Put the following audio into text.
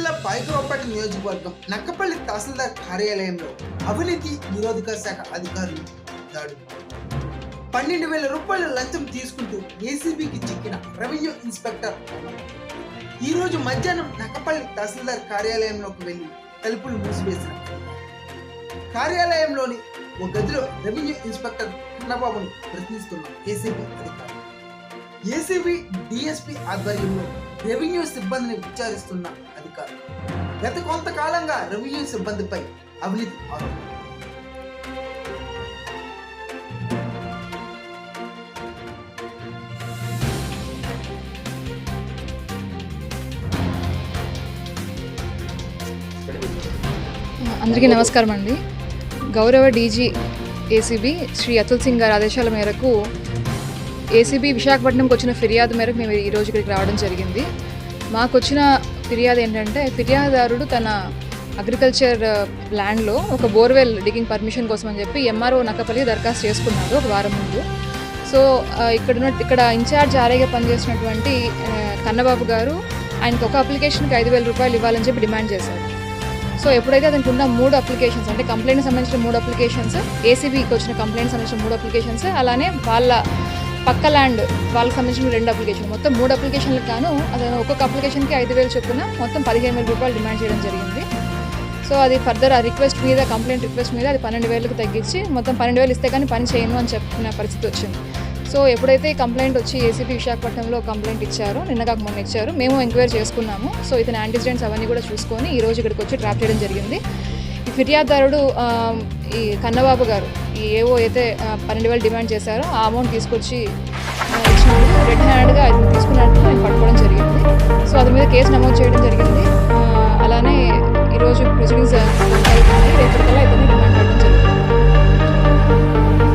జిల్లా పైకరావుపేట నియోజకవర్గం నక్కపల్లి తహసీల్దార్ కార్యాలయంలో అవినీతి నిరోధక శాఖ అధికారులు దాడు పన్నెండు వేల రూపాయల లంచం తీసుకుంటూ ఏసీబీకి చిక్కిన రెవెన్యూ ఇన్స్పెక్టర్ ఈ రోజు మధ్యాహ్నం నక్కపల్లి తహసీల్దార్ కార్యాలయంలోకి వెళ్ళి తలుపులు మూసివేసిన కార్యాలయంలోని ఓ గదిలో రెవెన్యూ ఇన్స్పెక్టర్ కన్నబాబును ప్రశ్నిస్తున్న ఏసీబీ అధికారులు. ఏసీబీ డిఎస్పీ ఆధ్వర్యంలో రెవెన్యూ సిబ్బందిని విచారిస్తున్న అధికారులు. గత కొంతకాలంగా రెవెన్యూ సిబ్బందిపై అవినీతి ఆరోపణ అందరికీ నమస్కారం అండి. గౌరవ డీజీ ఏసీబీ శ్రీ అతుల్ సింగ్ గారి ఆదేశాల మేరకు ఏసీబీ విశాఖపట్నంకి వచ్చిన ఫిర్యాదు మేరకు మేము ఈరోజు ఇక్కడికి రావడం జరిగింది. మాకు వచ్చిన ఫిర్యాదు ఏంటంటే ఫిర్యాదుదారుడు తన అగ్రికల్చర్ ల్యాండ్లో ఒక బోర్వెల్ డిగింగ్ పర్మిషన్ కోసం అని చెప్పి ఎంఆర్ఓ నక్కపల్లి దరఖాస్తు చేసుకున్నాడు ఒక వారం ముందు. సో ఆ, ఇక్కడ ఇక్కడ ఇన్ఛార్జ్ ఆర్ఐగా పనిచేసినటువంటి కన్నబాబు గారు ఆయనకు ఒక అప్లికేషన్కి ఐదు వేల రూపాయలు ఇవ్వాలని చెప్పి డిమాండ్ చేశారు. సో ఎప్పుడైతే అతనికి ఉన్న మూడు అప్లికేషన్స్ అంటే కంప్లైంట్ సంబంధించిన మూడు అప్లికేషన్స్ ఏసీబీకి వచ్చిన కంప్లైంట్ సంబంధించిన మూడు అప్లికేషన్స్ అలానే వాళ్ళ పక్క ల్యాండ్ వాళ్ళకి సంబంధించిన రెండు అప్లికేషన్ మొత్తం మూడు అప్లికేషన్లకు గాను అతను ఒక్కొక్క అప్లికేషన్కి ఐదు వేలు చొప్పున మొత్తం పదిహేను వేల రూపాయలు డిమాండ్ చేయడం జరిగింది. సో అది ఫర్దర్ ఆ రిక్వెస్ట్ మీద కంప్లైంట్ రిక్వెస్ట్ మీద అది పన్నెండు వేలకు తగ్గించి మొత్తం పన్నెండు వేలు ఇస్తే కానీ పని చేయను అని చెప్పిన పరిస్థితి వచ్చింది. సో ఎప్పుడైతే ఈ కంప్లైంట్ వచ్చి ఏసీపీ విశాఖపట్నంలో కంప్లైంట్ ఇచ్చారో నిన్న కాక మొన్న ఇచ్చారు మేము ఎంక్వైరీ చేసుకున్నాము. సో ఇతని యాంటిసిడెంట్స్ అవన్నీ కూడా చూసుకొని ఈ రోజు ఇక్కడికి వచ్చి ట్రాప్ చేయడం జరిగింది. ఫిర్యాదుదారుడు ఈ కన్నబాబు గారు ఈ ఏవో అయితే పన్నెండు వేలు డిమాండ్ చేశారో ఆ అమౌంట్ తీసుకొచ్చి ఇచ్చినందుకు రెడ్ హ్యాండ్గా తీసుకున్నట్టు నేను పట్టుకోవడం జరిగింది. సో అది మీద కేసు నమోదు చేయడం జరిగింది. అలానే ఈరోజు ప్రొసీడింగ్స్